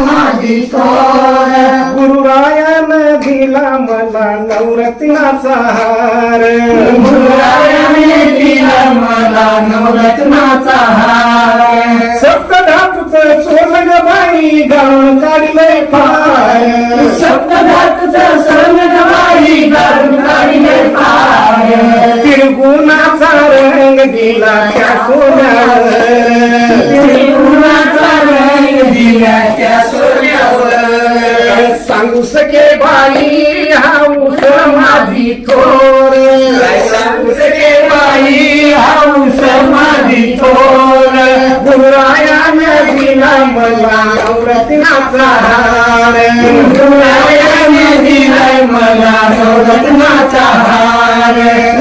माझी थोर गुरुरायानं दिला मला नवरत्नाचा हार. गुरुरायाने दिला मला नवरत्नाचा हार. सप्तधातूचं सोनं ग बाई गाऊन काढलंय फार सप्तधातूचं सोनगबाई घालून काढले पाय तिळगुणाचा रंग दिला त्या सोन्यावर सांगू सके बाई हाऊस माझी थोर. सके बाई हाऊस माझी थोर. गुरुरायानं दिला मला नवरत्नाचा हार. गुरुरायाने दिलाय मला नवरत्नाचा हार.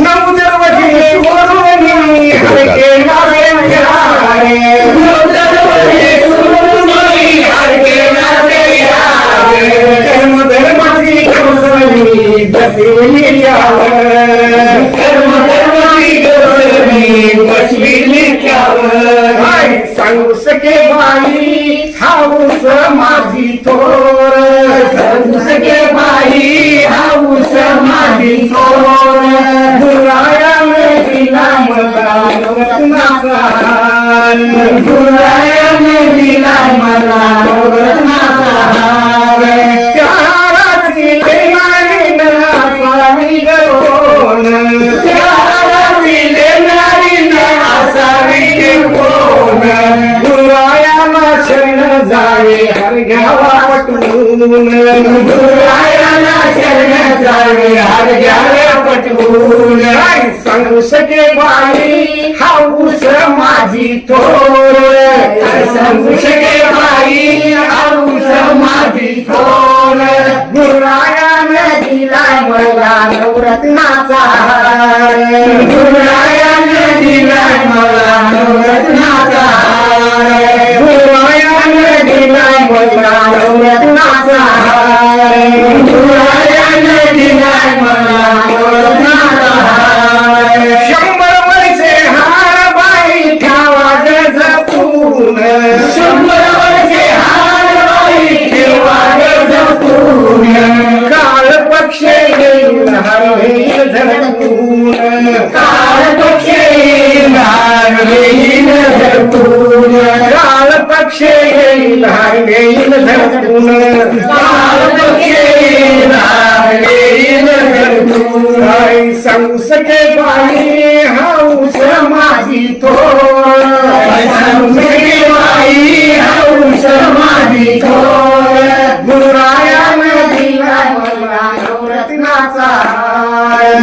सांगू सके बाई. शरण जावे घ्यावे पटवून काय सांगू बाई हाऊस माझी थोर. सांगू शके बाई हाऊस माझी थोर. गुरुरायानं मला नवरत्नाचा हार. सके बाई हाऊस माझी थोर संस्कृती बाई हौस माझी थोर गुरुरायानं दिलाय मला नवरत्नाचा हार